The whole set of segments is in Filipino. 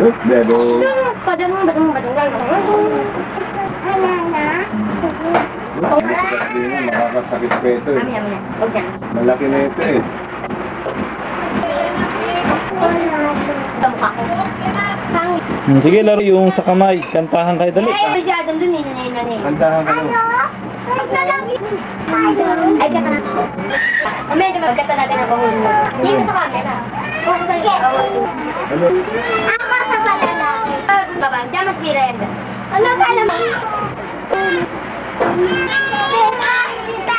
Wait, bebo. Ano makakasakit pa ito eh. Malaki na ito eh. Hmm, Sige, laro yung sa kamay. Kantahan kayo dali. Ay, Adam dun eh, nanay, nanay. Kantahan ka lang. Ay, kata na. Medyo magkata natin ang. Hindi mo sa camera. Ano? Ako sa balala. Baba, diyan mas red. Ano ka naman?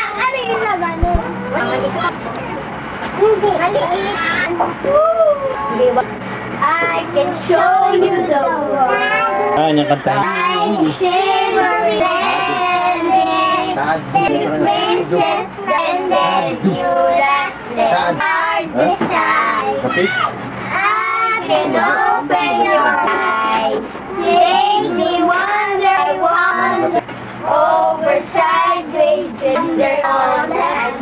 Ano yung laban? I can show you the world. Ah, yung kantahan. I'm shimmering landing. Princess landed you last. Hard decide. I can open your eyes. Make me wonder, wonder. Over sideways, under all that.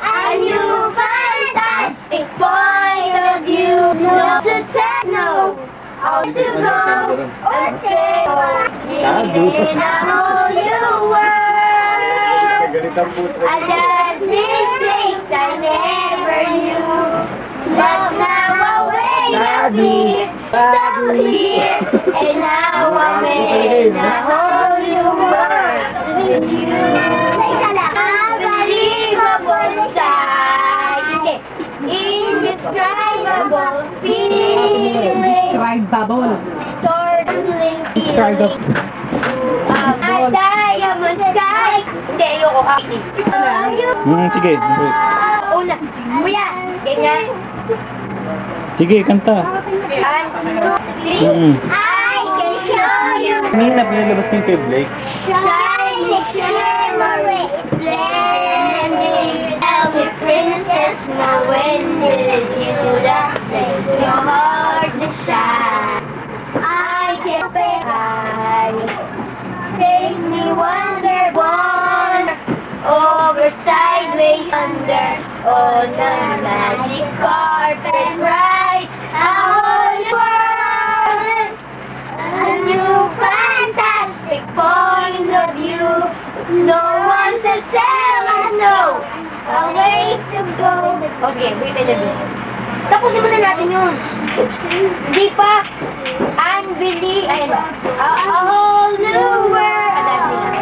A new fantastic point of view. No to tell, no. How to go, or stay, in a whole new world. Ganit ang putre. A dazzling place I never knew. But now away here, so here, and now I'm in a whole new world with you. Unbelievable sight, indescribable feeling. Fried bubble. Startling the- feeling. A diamond sky. Hindi, ayoko. Hmm, sige. Wait. Una. Kuya, ganyan. Sige, kanta. One, two, three. Mm. I can show you. Kanina, pinalabas niyo kay Blake. Shining, shimmering, splendid. Tell me, princess, now when did you last say your heart Okay, wait a minute. Tapusin muna natin yun. Hindi pa. Unbelievable. Ayun. A, a whole new world.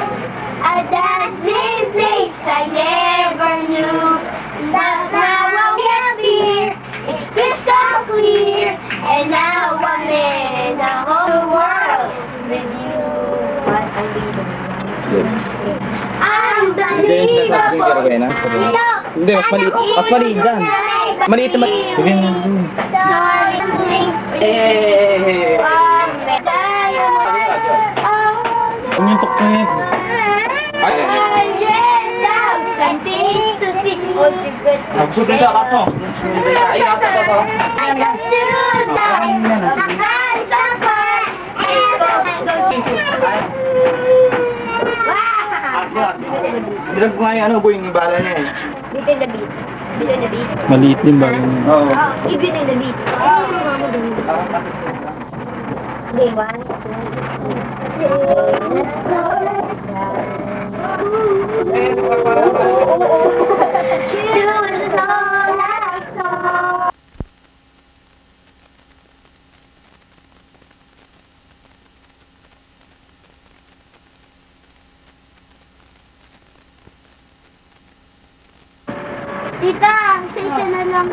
A dazzling place I never knew. That now I'm here. It's crystal clear. And now I'm in a whole world with you. What Unbelievable. Kay Rowena. Hindi, mas maliit. Mas maliit dyan. Maliit na maliit. Sige na. Eh! Huwag yung tukso niya. Magsuti sa kato. Ay, kato to to. Bilang ko nga yung ano, boy, yung bala niya eh. Beauty and the Beast. Beauty and the Beast. Maliit din ba? Oo. Oh, Beauty and the Beast. Okay, one, two, Tita, isa na lang.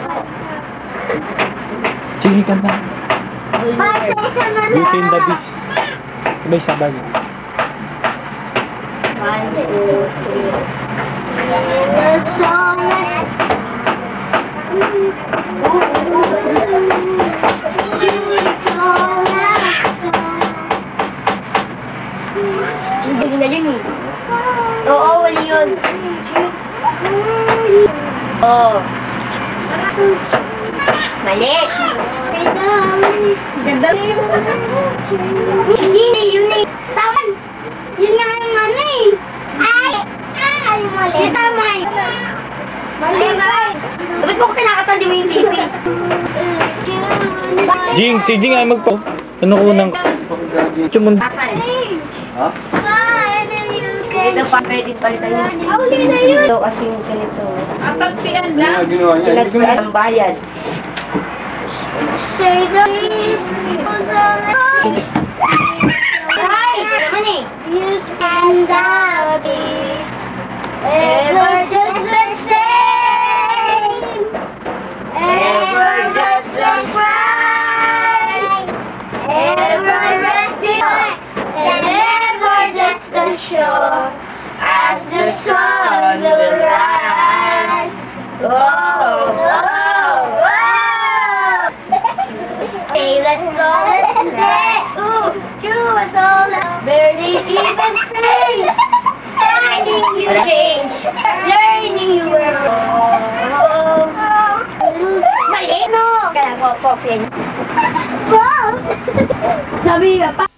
Sige, kanta. Pa, isa na lang. Beauty and the Beast. Sabay sabay. One, two, three. The song is... Hindi na yun eh. Oo, wali yun. Oo. Mali. Ganda. Hindi, yun eh. Tama. Yun nga ang ano eh. Ay! Ay! Mali. Yung tama eh. Mali ba? Mo ko kinakatan di mo yung TV. Jing, si Jing ay magpo. Ano ko nang... Chumun... Ha? Ito pa pwede palitan yun. Huli na yun. Ito kasi yung ganito. Ano nga ginawa niya? Hindi ko Pinagpaan na... ang bayad. Say the least. Ay, ito naman eh. You and I'll be ever just as the sun will rise. Oh, oh, oh. Hey, let's go, let's play. Ooh, you was all barely even praise. Finding you change, learning you were wrong. Mali, no. Kaya ko, coffee. Wow! Sabi ka pa.